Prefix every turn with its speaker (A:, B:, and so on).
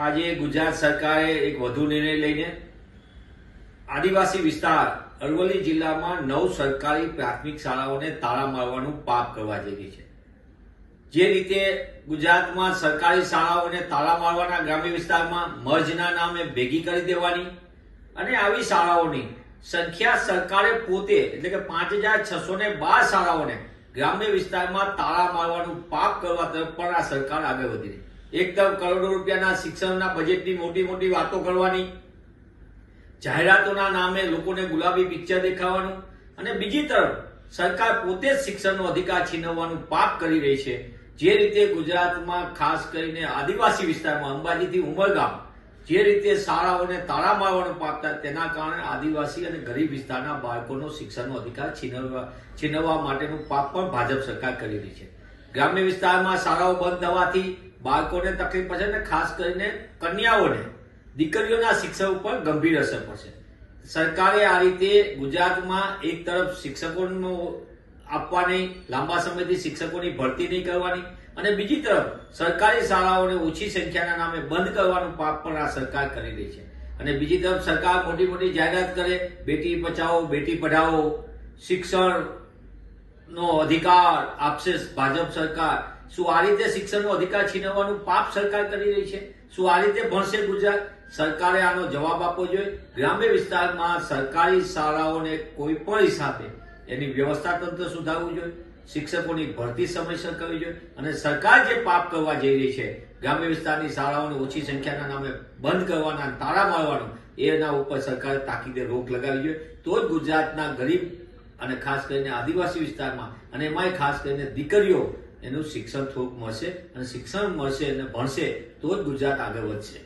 A: આજે ગુજરાત સરકારે એક વધુ નિર્ણય લઈને આદિવાસી વિસ્તાર અરવલ્લી જિલ્લામાં નવ સરકારી પ્રાથમિક શાળાઓને તાળા મારવાનું પાપ કરવા રહી છે. જે રીતે ગુજરાતમાં સરકારી શાળાઓને તાળા મારવાના ગ્રામ્ય વિસ્તારમાં મર્જના નામે ભેગી કરી દેવાની અને આવી શાળાઓની સંખ્યા સરકારે પોતે એટલે કે પાંચ હજાર છસો ને બાર શાળાઓને ગ્રામ્ય વિસ્તારમાં તાળા મારવાનું પાપ કરવા તરફ પણ આ સરકાર આગળ વધી રહી એકદમ કરોડો રૂપિયાના શિક્ષણના બજેટની મોટી મોટી વાતો કરવાની. જાહેરાતોના નામે લોકોને ગુલાબી પિક્ચર દેખાવાનું અને બીજી તરફ સરકાર પોતે જ શિક્ષણનો અધિકાર છીનવવાનું પાપ કરી રહી છે. જે રીતે ગુજરાતમાં ખાસ કરીને આદિવાસી વિસ્તારમાં અંબાજીથી ઉમરગામ જે રીતે શાળાઓને તાળા મારવાનું પાપ થાય તેના કારણે આદિવાસી અને ગરીબ વિસ્તારના બાળકોનો શિક્ષણનો અધિકાર છીનવવા છીનવવા માટેનું પાપ પણ ભાજપ સરકાર કરી રહી છે. ગ્રામ્ય વિસ્તારમાં શાળાઓ બંધ થવાથી બાળકોને તકલીફ પડશે અને ખાસ કરીને કન્યાઓને. દીકરીઓના શિક્ષણ ઉપર ગંભીર અસર પડશે. સરકારે આ રીતે ગુજરાતમાં એક તરફ શિક્ષકોનો આપવાની, લાંબા સમયથી શિક્ષકોની ભરતી નહીં કરવાની અને બીજી તરફ સરકારી શાળાઓને ઓછી સંખ્યાના નામે બંધ કરવાનું પાપ પણ આ સરકાર કરી રહી છે. અને બીજી તરફ સરકાર મોટી મોટી જાહેરાત કરે, બેટી બચાવો, બેટી પઢાઓ શિક્ષણ નો અધિકાર આપશે ભાજપ સરકાર. શું આ રીતે શિક્ષણનો અધિકાર છીનવવાનું પાપ સરકાર કરી રહી છે? શું આ રીતે ભણશે ગુજરાત? સરકારે આનો જવાબ આપવો જોઈએ. ગ્રામ્ય વિસ્તારમાં સરકારી શાળાઓને કોઈ પણ હિસાબે એની વ્યવસ્થા તંત્ર સુધારવું જોઈએ. શિક્ષકોની ભરતી સમયસર કરવી જોઈએ અને સરકાર જે પાપ કરવા જઈ રહી છે, ગ્રામ્ય વિસ્તારની શાળાઓને ઓછી સંખ્યાના નામે બંધ કરવાના તાળા મારવાનું, એના ઉપર સરકારે તાકીદે રોક લગાવી જોઈએ. તો જ ગુજરાતના ગરીબ અને ખાસ કરીને આદિવાસી વિસ્તારમાં અને એમાંય ખાસ કરીને દીકરીઓ એનું શિક્ષણ થોડુંક મળશે અને શિક્ષણ મળશે અને ભણશે તો જ ગુજરાત આગળ વધશે.